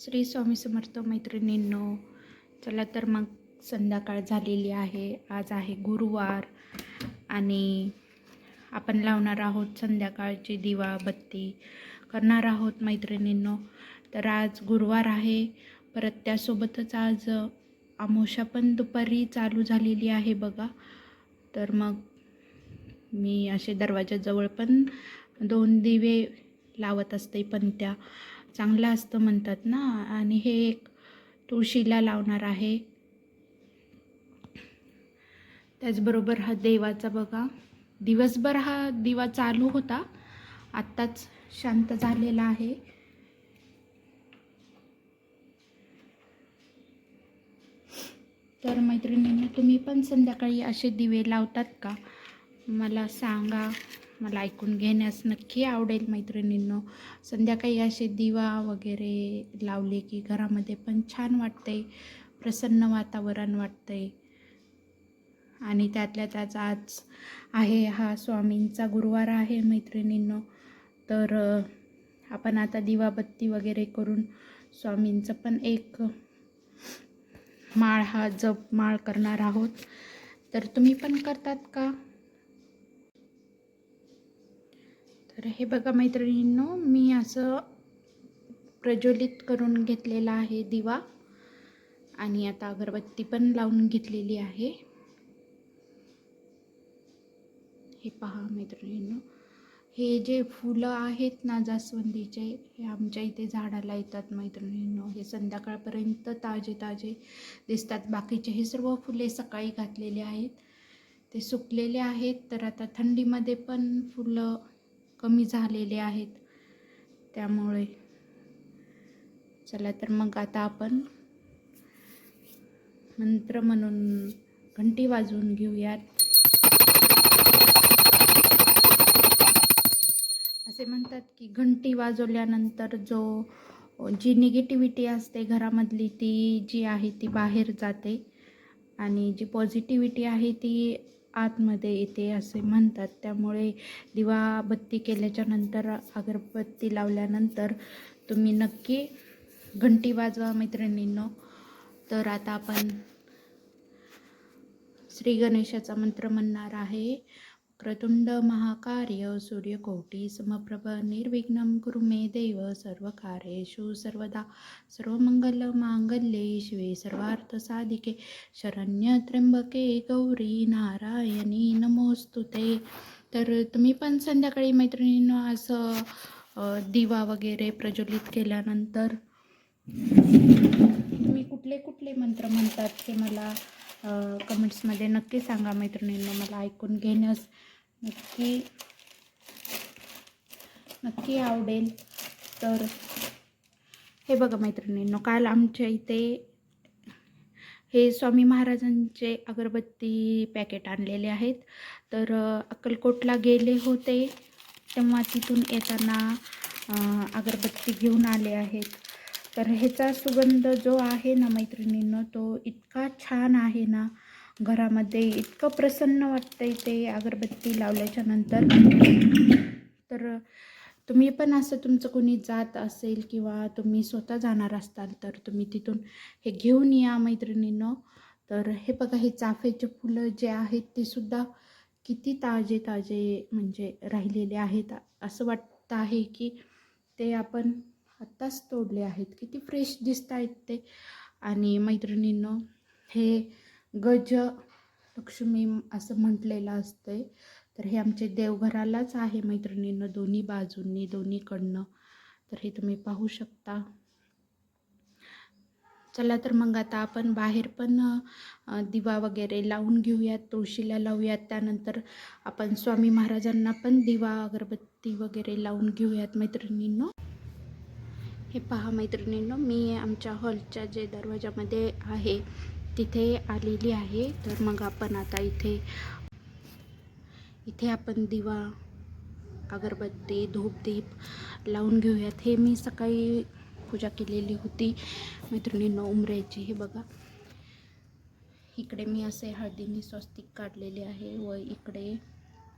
श्री स्वामी समर्थ मैत्रिणींनो चला तर मग संध्याकाळ झालेली आहे. आज आहे गुरुवार आणि आपण लावणार आहोत संध्याकाळची दिवा बत्ती करणार आहोत मैत्रिणींनो. तर आज गुरुवार आहे. परत त्यासोबतच आज आमोशा पण दुपारी चालू झालेली आहे बघा. तर मग मी असे दरवाजाजवळ पण दोन दिवे लावत असते पण त्या. चांगलं असतं म्हणतात ना. आणि हे एक तुळशीला लावणार आहे. त्याचबरोबर हा देवाचा बघा. दिवसभर हा दिवा चालू होता. आत्ताच शांत झालेला आहे. तर मैत्रिणींनो तुम्ही पण संध्याकाळी असे दिवे लावतात का? मला सांगा. मला ऐकून घेण्यास नक्की आवडेल मैत्रिणींनो. संध्याकाळी असे दिवा वगैरे लावले की घरामध्ये पण छान वाटते प्रसन्न वातावरण वाटते. आणि त्यातल्या त्याच आज आहे हा स्वामींचा गुरुवार आहे मैत्रिणींनो. तर आपण आता दिवाबत्ती वगैरे करून स्वामींचं पण एक माळ हा जप माळ करणार आहोत. तर तुम्ही पण करतात का? तर हे बघा मैत्रिणींनो मी असं प्रज्वलित करून घेतलेला आहे दिवा. आणि आता अगरबत्ती पण लावून घेतलेली आहे. हे पहा मैत्रिणींनो हे जे फुलं आहेत ना जास्वंदीचे हे आमच्या इथे झाडाला येतात मैत्रिणींनो. हे संध्याकाळपर्यंत ताजे ताजे दिसतात. बाकीचे हे सर्व फुले सकाळी घातलेले आहेत. ते सुकलेले आहेत. तर आता थंडीमध्ये पण फुलं कमी झालेले आहेत. त्यामुळे चला तर मग आता आपण मंत्र म्हणून घंटी वाजवून घेऊयात. असे म्हणतात की घंटी वाजवल्यानंतर जो जी निगेटिव्हिटी असते घरामधली ती जी आहे ती बाहेर जाते. आणि जी पॉझिटिव्हिटी आहे ती आतमध्ये येते असे म्हणतात. त्यामुळे दिवा बत्ती केल्याच्यानंतर अगरबत्ती लावल्यानंतर तुम्ही नक्की घंटी वाजवा मैत्रिणींनो. तर आता आपण श्री गणेशाचा मंत्र म्हणणार आहे. क्रतुंड महाकार्य सूर्यकोटी समप्रभ निर्विघ्न कुरु मे देव सर्व कार्येषु सर्वदा सर्वमंगल मांगल्ये शिवे सर्वार्थ साधिके शरण्य त्र्यंबके गौरी नारायणी नमोस्तुते तर तुम्ही पण संध्याकाळी मैत्रिणींनो असं दिवा वगैरे प्रज्वलित केल्यानंतर तुम्ही कुठले कुठले मंत्र म्हणतात ते मला कमेंट्समध्ये नक्की सांगा मैत्रिणींना मला ऐकून घेण्यास. नक्की नक्की आवडेल. तर हे बघा मैत्रिणींनो काल आमच्या इथे हे स्वामी महाराजांचे अगरबत्ती पॅकेट आणलेले आहेत. तर अक्कलकोटला गेले होते. तेव्हा तिथून येताना अगरबत्ती घेऊन आले आहेत. तर ह्याचा सुगंध जो आहे ना मैत्रिणींनो तो इतका छान आहे ना. घरामध्ये इतकं प्रसन्न वाटतंय ते अगरबत्ती लावल्याच्या नंतर. तर तुम्ही पण असं तुमचं कोणी जात असेल किंवा तुम्ही स्वतः जाणार असताल तर तुम्ही तिथून हे घेऊन या मैत्रिणीनं. तर हे बघा हे चाफ्याचे फुलं जे आहेत ते सुद्धा किती ताजे ताजे म्हणजे राहिलेले आहेत. असं वाटतं आहे की ते आपण आत्ताच तोडले आहेत. किती फ्रेश दिसत आहेत ते. आणि मैत्रिणींनो हे गज लक्ष्मी असं म्हटलेलं असतंय. तर हे आमचे देवघरालाच आहे मैत्रिणींनं दोन्ही बाजूंनी दोन्हीकडनं. तर हे तुम्ही पाहू शकता. चला तर मग आता आपण बाहेर पण दिवा वगैरे लावून घेऊयात तुळशीला लावूयात. त्यानंतर आपण स्वामी महाराजांना पण दिवा अगरबत्ती वगैरे लावून घेऊयात मैत्रिणींनो. हे पहा मैत्रिणींनो मी आमच्या हॉलच्या जे दरवाजामध्ये आहे तिथे आलेली आहे. तर मग आपण आता इथे इथे आपण दिवा अगरबत्ती धूपदीप लावून घेऊयात. हे मी सकाळी पूजा केलेली होती. मैत्रिणींना उमऱ्याची हे बघा. इकडे मी असे हळदीने स्वस्तिक काढलेले आहे व इकडे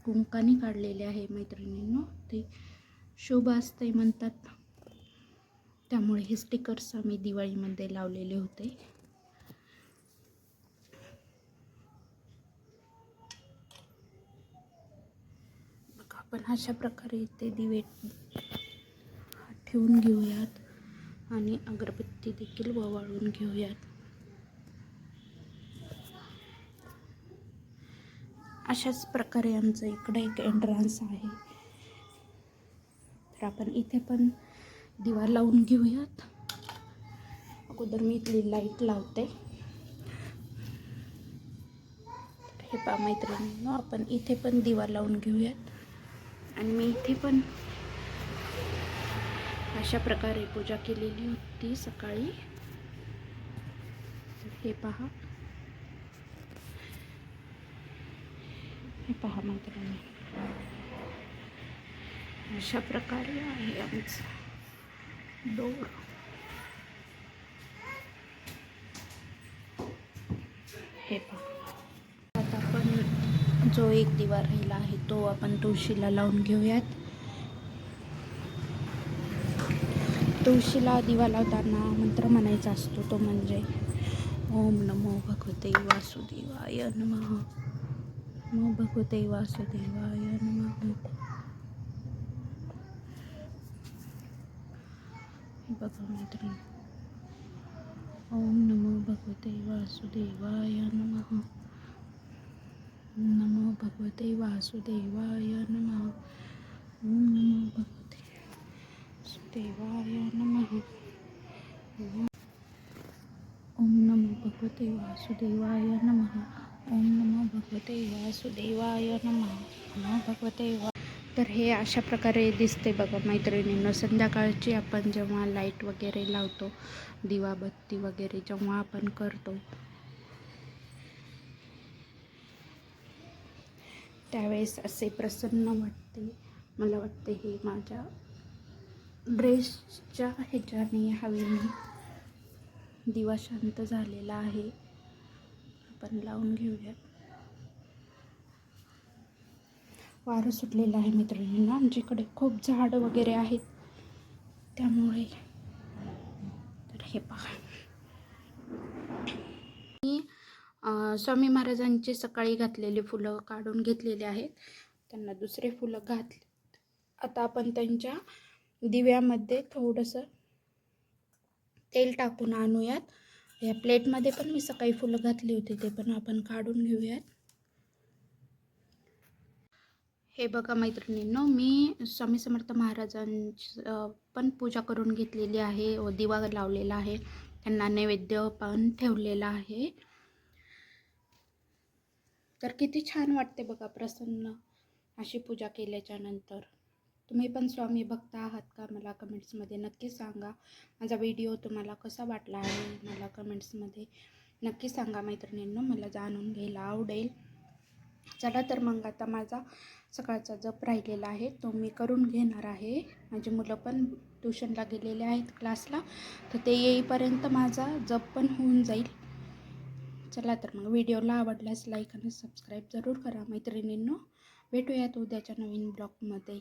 कुंकाने काढलेले आहे मैत्रिणींनो. ते शुभ असते म्हणतात. त्यामुळे हे स्टिकर्स आम्ही दिवाळीमध्ये लावलेले होते. आपण अशा प्रकारे इथे दिवे ठेवून घेऊयात आणि अगरबत्ती देखील ववाळून घेऊयात. अशाच प्रकारे आमचं इकडे एक एंट्रन्स आहे. तर आपण इथे पण दिवा लावून घेऊयात. अगोदर मी इथली लाइट लावते. हे पा मैत्रिणींनो आपण इथे पण दिवा लावून घेऊयात. आणि मी इथे पण अशा प्रकारे पूजा केलेली होती सकाळी. हे पहा. हे पहा मैत्रिणी. अशा प्रकारे आहे आमचं डोर जो एक दिवा राहिला आहे तो आपण तुळशीला लावून घेऊयात. तुळशीला दिवा लावताना मंत्र म्हणायचा असतो तो म्हणजे ओम नमो भगवते वासुदेवाय नमः. नमो भगवते वासुदेवाय नमः. बघा मैत्रिणी. ओम नमो भगवते वासुदेवाय नमः. नमो भगवते वासुदेवाय नमः। ओम नमो भगवते वासुदेवाय नमः। ओम नमो भगवते वासुदेवाय नमः। ओम नमो भगवते वासुदेवाय नमः। नमो भगवते वा तर हे अशा प्रकारे दिसते बघा मैत्रिणींनो संध्याकाळची आपण जेव्हा लाइट वगैरे लावतो दिवाबत्ती वगैरे जेव्हा आपण करतो त्यावेळेस असे प्रसन्न वाटते. मला वाटते हे माझ्या ड्रेसच्या ह्याच्याने हवेने मी. दिवा शांत झालेला आहे. आपण लावून घेऊया वारं सुटलेलं आहे मित्रांनो. आमच्याकडे खूप झाडं वगैरे आहेत. त्यामुळे तर हे पहा मी अं, स्वामी महाराजांचे सकाळी घातलेले फुलं काढून घेतलेले आहेत. त्यांना दुसरे फुलं घातले. आता आपण त्यांच्या दिव्यामध्ये थोडंसं तेल टाकून आणूयात. या प्लेटमध्ये पण मी सकाळी फुलं घातली होती ते पण आपण काढून घेऊयात. हे बघा मैत्रिणींनो मी स्वामी समर्थ महाराजांची पण पूजा करून घेतलेली आहे व दिवा लावलेला आहे. त्यांना नैवेद्य पण ठेवलेला आहे. तर किती छान वाटते बघा प्रसन्न अशी पूजा केल्याच्यानंतर. तुम्ही पण स्वामी भक्त आहात का? मला कमेंट्समध्ये नक्की सांगा. माझा व्हिडिओ तुम्हाला कसा वाटला आहे मला कमेंट्समध्ये नक्की सांगा मैत्रिणींना. मला जाणून घ्यायला आवडेल. चला तर मग आता माझा सकाळचा जप राहिलेला आहे. तो मी करून घेणार आहे. माझी मुलं पण ट्युशनला गेलेले आहेत क्लासला तर ते येईपर्यंत माझा जप पण होऊन जाईल. चला तर मग व्हिडिओला आवडल्यास लाईक आणि सबस्क्राईब जरूर करा मैत्रिणींनो. भेटूयात उद्याच्या नवीन ब्लॉगमध्ये